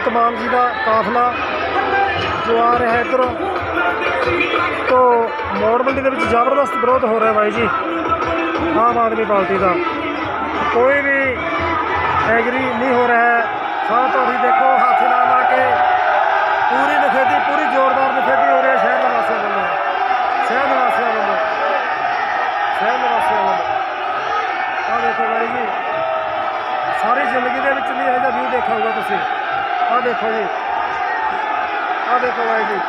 ਭਗਵੰਤ ਮਾਨ ਜੀ ਦਾ ਕਾਫਲਾ ਜੋ ਆ ਰਿਹਾ ਇੱਧਰ। ਤੋਂ ਮੋੜ ਮੰਡੀ ਦੇ ਵਿੱਚ ਜ਼ਬਰਦਸਤ ਵਿਰੋਧ ਹੋ ਰਿਹਾ ਬਾਈ ਜੀ, ਆਮ ਆਦਮੀ ਪਾਰਟੀ ਦਾ। ਕੋਈ ਵੀ ਐਗਰੀ ਨਹੀਂ ਹੋ ਰਿਹਾ ਹੈ। ਸਾਹ ਤੁਹਾਡੀ ਦੇਖੋ, ਹੱਥ ਲਾ ਲਾ ਕੇ ਪੂਰੀ ਨਖੇਦੀ, ਪੂਰੀ ਜ਼ੋਰਦਾਰ ਨਖੇਦੀ ਹੋ ਰਹੀ ਹੈ ਸ਼ਹਿਰ ਨਿਵਾਸੀਆਂ ਵੱਲੋਂ। ਸ਼ਹਿਰ ਨਿਵਾਸੀਆਂ ਵੱਲੋਂ। ਸ਼ਹਿਰ ਨਿਵਾਸੀਆਂ ਵੱਲੋਂ। ਆਹ ਦੇਖੋ ਬਾਈ ਜੀ, ਸਾਰੀ ਜ਼ਿੰਦਗੀ ਦੇ ਵਿੱਚ ਨਹੀਂ ਇਹੋ ਜਿਹਾ ਵਿਊ ਦੇਖਿਆ ਹੋਊਗਾ ਤੁਸੀਂ। ਆ ਦੇਖੋ ਜੀ। ਆ ਦੇਖੋ ਬਾਈ ਜੀ।